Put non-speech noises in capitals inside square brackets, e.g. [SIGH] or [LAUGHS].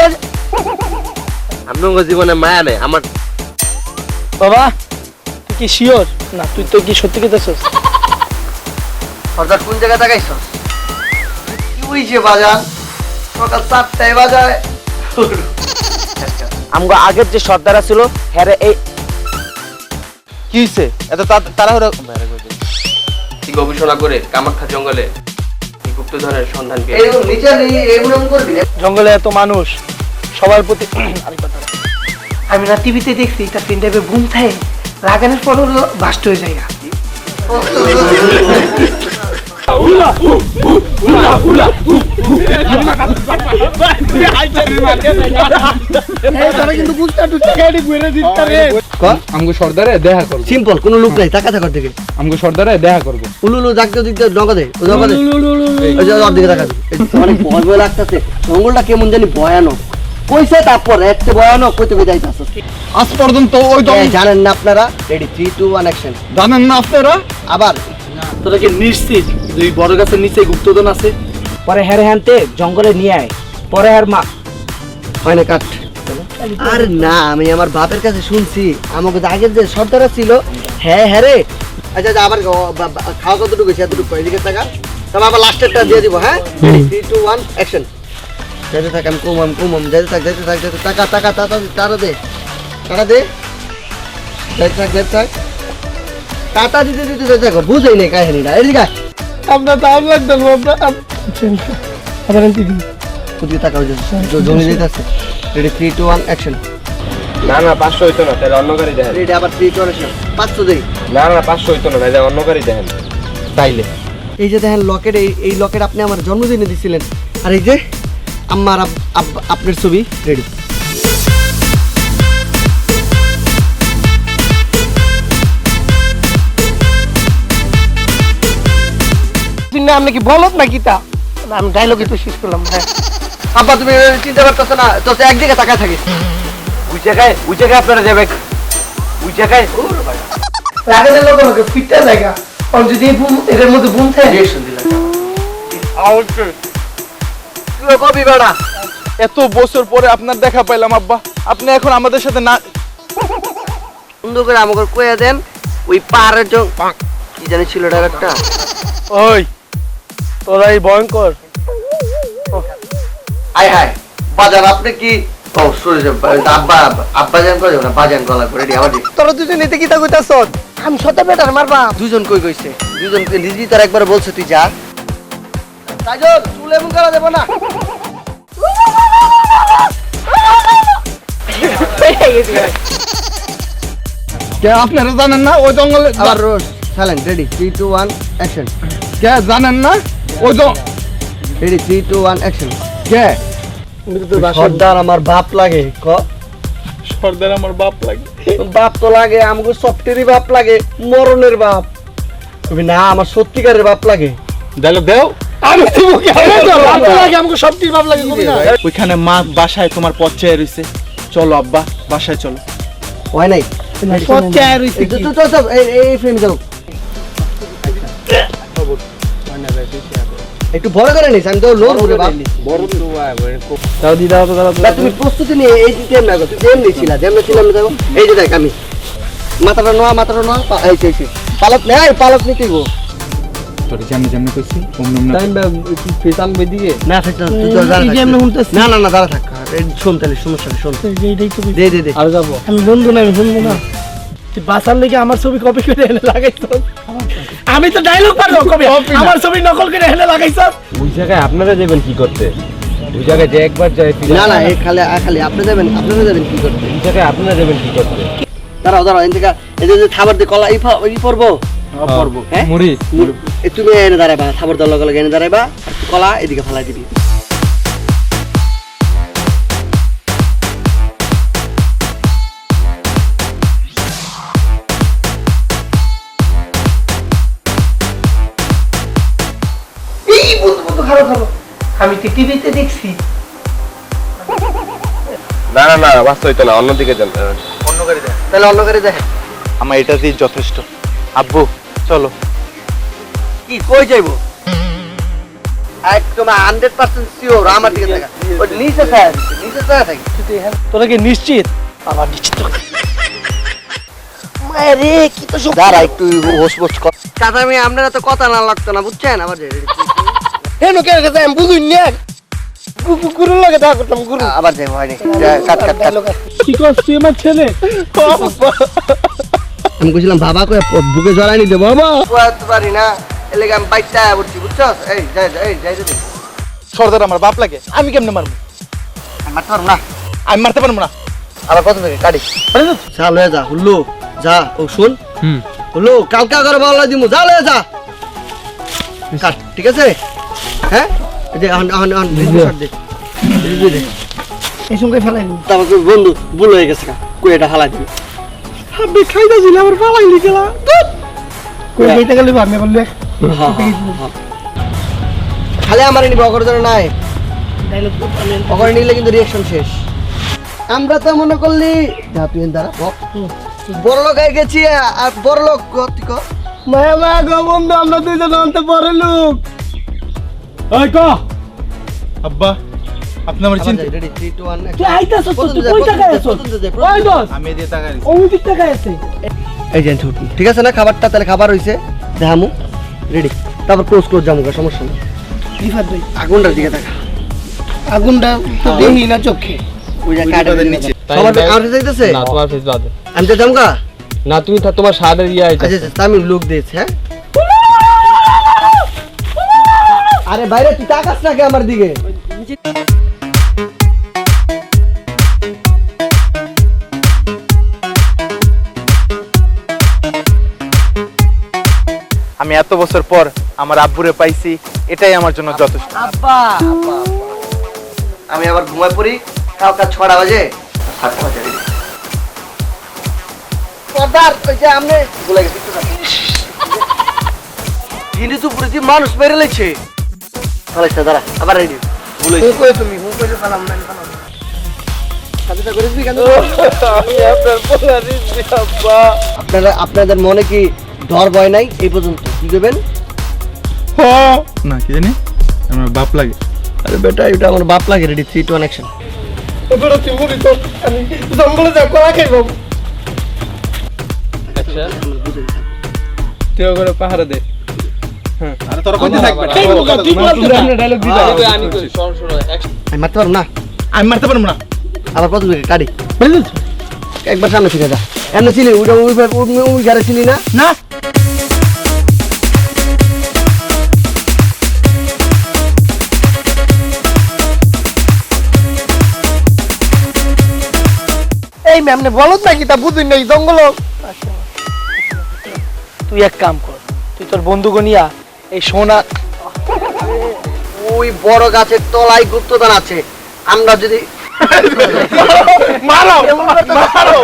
বিয়ে আপনার জীবনে মায়া নেই আমার বাবা তুই কি শিওর? না তুই তো কি সত্যি কেতেছস সর্দার কোন জায়গায় তাকাইছ কি হইছে বাজার? সকাল চারটায় বাজায় আমগো আগের যে সর্দারা ছিল হ্যারে এই কি হইছে? এত তাড়াহুড়ো কি গবেষণা করে? কামাখ্যা জঙ্গলে। গুপ্তধনের সন্ধান পেয়ে জঙ্গলে এত মানুষ সবার প্রতি আমি না টিভিতে দেখছি তার তিন টাইপের ঘুম থাকে লাগানোর পর হলো বাস্ট হয়ে যায় কিন্তু বুঝতে ঘুরে দিতে রে। আমগো সর্দারে দেখা করব। সিম্পল কোনো লোক নাই টাকা থাকার দিকে। আমগো সর্দারে দেখা করব। উলুলু ডাকতে দিকতে নগদে ও নগদে ওই যে ওর দিকে তাকা অনেক ভয় ভয় লাগতেছে জঙ্গলটা কেমন জানি ভয়ানক কইছে তারপর একটা ভয়ানক কইতে কই যাইতাছ আজ পর্যন্ত ওই দল জানেন না আপনারা ready three two one action জানেন না আপনারা আবার তোরা কি নিশ্চিত দুই বড় গাছের নিচে গুপ্তধন আছে পরে হ্যারে হ্যানতে জঙ্গলে নিয়ে আয় পরে আর মা হয় না কাট আর না আমি আমার বাপের কাছে শুনছি। আমাকে যে আগের যে সর্দারা ছিল হ্যাঁ হ্যাঁ রে। আচ্ছা আচ্ছা আবার খাওয়া কতটুকু হয়েছে এতটুকু? এদিকে টাকা তবে আবার লাস্টেরটা দিয়ে দিব হ্যাঁ? থ্রি টু ওয়ান অ্যাকশন যেতে থাক আমি কুমাম কুমাম যেতে থাক যেতে থাক যেতে টাকা টাকা টাকা টাকা দে টাকা দে। যেতে থাক যেতে থাক। টাটা দিতে দিতে যেতে থাকো বুঝেই নেই কাহিনীটা। এদিকে। আমরা তো আম লাগতো আমরা আবার আনতে দিন ওদিকে টাকা জমি যেতে আছে। Ready three two one action না না পাঁচশো হইতো না তাহলে অন্য গাড়ি দেখেন। রেডি আবার থ্রি টু ওয়ান অ্যাকশন পাঁচশো দেই। না না পাঁচশো হইতো না তাহলে অন্য গাড়ি দেখেন। তাইলে। এই যে দেখেন লকেট এই এই লকেট আপনি আমার জন্মদিনে দিছিলেন। আর এই যে আমার আপনার ছবি রেডি না আপনি কি বলত নাকি তা না, আমি ডায়লগই তো শেষ করলাম হ্যাঁ। আব্বা তুমি চিন্তা করতেছো না। তো একদিকে তাকায় থাকে। ওই জায়গায় ওই জায়গায় আপনারা যাবে ওই জায়গায়। লাগাতে লোক লোকে ফিটটা জায়গা আর যদি বুম এর মধ্যে বুম থাকে তুই কবি বেড়া। এত বছর পরে আপনার দেখা পাইলাম আব্বা। আপনি এখন আমাদের সাথে না সুন্দর করে আমাকে কয়ে দেন ওই পাহাড়ের জং কি জানি ছিল ড্রাইভারটা ওই তোরা এই ভয়ঙ্কর আয় হায় বাজার আপনি কি? ও সরি আব্বা আব্বা জান করে না বাজান গলা করে রেডি আবার তোরা দুজন এতে কি তা কইতাছ? আমি সতে বেটার মারবা। দুজন কই কইছে? দুজন নিজেই তার একবার বলছে তুই যা। কাজল চুলে মুখ করা দেবো না। কে আপনারা জানেন না ওই জঙ্গলে আবার রোজ silent ready three two one action কে জানেন না ওই জং ready three two one action কে সর্দার আমার বাপ লাগে ক সর্দার আমার বাপ লাগে বাপ তো লাগে আমাকে সফটেরই বাপ লাগে মরণের বাপ তুমি না আমার সত্যিকারের বাপ লাগে ডায়লগ দেও আমি তো লাগে আমাকে সব বাপ লাগে ওইখানে মা বাসায় তোমার পথ চেয়ে রইছে চলো আব্বা বাসায় চলো হয় নাই পথ চেয়ে এই- এই ফ্রেমে যাও একটু বড় করে নিস আমি তো লোক বলে বাপ। বড় তো দাও দি দাও তো দাও না, তুমি প্রস্তুতি নিয়ে এই দিকে এমনি আগো তুমি এমনি ছিলা যেমনি ছিলাম দেখো এই যে দেখ আমি। মাথাটা নোয়া মাথাটা নোয়া এই এই পালক নে এই পালক নিতে গো তোর যেমনি যেমনি কইছি অমনি অমনি না থাক না, তুই তো দাঁড়া এই যে থাক। এমনি শুনতেছি। না না না দাঁড়া থাক। শোন তাহলে সমস্যা নেই শোন। এইটাই তো দে দে দে। আমি বন্ধু না আমি বন্ধু না। তুই লেগে আমার ছবি কপি করে এনে লাগাইছ আমি তো ডায়লগ পারব [LAUGHS] কবি আমার ছবি নকল করে এনে লাগাইছ ওই জায়গায় আপনারা যাবেন কি করতে? ওই জায়গায় যে একবার যায় না না এই খালি আ, খালি আপনি যাবেন আপনারা যাবেন কি করতে? ওই জায়গায় আপনারা যাবেন কি করতে? দাঁড়াও দাঁড়াও এদিকে এই যে খাবার দিয়ে কলা এই এই পড়ব করব হ্যাঁ? মুড়ি। তুমি এনে দাঁড়াইবা খাবার দেওয়ার লগে লগে এনে দাঁড়াইবা কলা এদিকে ফেলাই দিবি। খারো খারো আমি তো টিভিতে দেখছি। না না না বাস্তব হইতো না অন্যদিকে যান। অন্য গাড়ি দেখ তাহলে অন্য করে দেখেন। আমার এটাতেই যথেষ্ট। আব্বু চলো। কি কই যাইবো? একদম হান্ড্রেড পার্সেন্ট শিওর আমার দিকে থাকা ওই নিচে স্যার নিচে স্যার থাকি। তোরা কি নিশ্চিত? আবার নিশ্চিত মারে কি তো সব দাঁড়া একটু হোস পোস কর। চাচা আমি আপনারা তো কথা না লাগতো না বুঝছেন? আমার হেন কে গেছে আমি বুঝুন না গুরু লাগে দেখা করতাম গুরু। আবার যাই হয়নি কাট কাট কাট। কি কর তুই আমার ছেলে। আমি কইছিলাম বাবা কয়ে বুকে জড়াই নিতে বাবা। বুঝতে পারি না এলাকা আমি বাইকটা আয়া পড়ছি বুঝছ এই যাই যাই যাই যাই। সর্দার আমার বাপ লাগে আমি কেমনে মারবো? আমি মারতে পারব না। আমি মারতে পারব না। আবার কত থেকে? কাটি। চাল হয়ে যা হুল্লু। যা ও শুন। হুল্লু কালকা করে বলা দিমু যা লয়ে যা। কাট ঠিক আছে? হ্যাঁ? যে এই সঙ্গে ফেলাই তারপর বন্ধু ভুল হয়ে গেছে আমার ফালাই গেলে আমি বললে খালি আমার নিবি অগর জন্য নাই। নিলে কিন্তু রিয়াকশন শেষ। আমরা তো মনে করলি যা তুই দাঁড়া বড় লোক হয়ে গেছি আর বড় লোক মায়া মায়া গো বন্ধু আমরা দুইজন অন্তে পরে লোক। ওই ক। আব্বা আপনি আমার চিন্তা রেডি 3 2 1 তুই আইতাছ তো তুই কই টাকা আছো ওই দস আমি এদিকে তাকাই ওই দিক টাকা আছে এই যে ছুটি ঠিক আছে না? খাবারটা তাহলে খাবার হইছে। দেখামু। রেডি তারপর ক্লোজ ক্লোজ গা, সমস্যা নেই। রিফাত ভাই। আগুনটার দিকে দেখা আগুনটা তো দেখি না চোখে। ওই যে নিচে। সবার কাউন্টে যাইতেছে না তোমার ফেস বাদ। আমি তো যামগা না তুমি তোমার সাদের ইয়ে আচ্ছা আচ্ছা আমি লোক দিয়েছি হ্যাঁ? আরে বাইরে তুই তাকাস না কে আমার দিকে? আমি এত বছর পর আমার আব্বুরে পাইছি এটাই আমার জন্য যথেষ্ট। আব্বা আমি আবার ঘুমায় পড়ি কালকা ছটা বাজে সাতটা বাজে। ready। সর্দার ওই যে আমনে ভুলে গেছি তো পুরো মানুষ মেরে দাঁড়া আবার রেডি ভুলে কই তুমি? হুঁ কইলে আপনার আপনারা আপনাদের মনে কি ডর ভয় নাই এই পর্যন্ত? কি করবেন? না কি জানি? আমার বাপ লাগে। আরে বেটা এটা আমার বাপ লাগে রেডি থ্রি টু অ্যাকশন এবারে তুই মুড়ি তো আমি জঙ্গলে যা করা খাইব। তুই করে পাহারা দে। আরে তোরা কইতে থাকবে? এই বোকা, তুই বল ডায়লগ দিবা আমি কই? শোন শোন আমি মারতে পারব না। আমি মারতে পারব না। আবার কত দিকে কাটি বুঝলি একবার সামনে ফিরে যা। এমনি ছিলি ওইটা ওই গাড়ি ছিলি না? না। এই ম্যামনে নাকি? তা বুঝুন নাই জঙ্গল। তুই এক কাম কর। তুই তোর বন্ধুকে নিয়া এই সোনা ওই বড় গাছের তলায় গুপ্তদান আছে। আমরা যদি মারো মারো।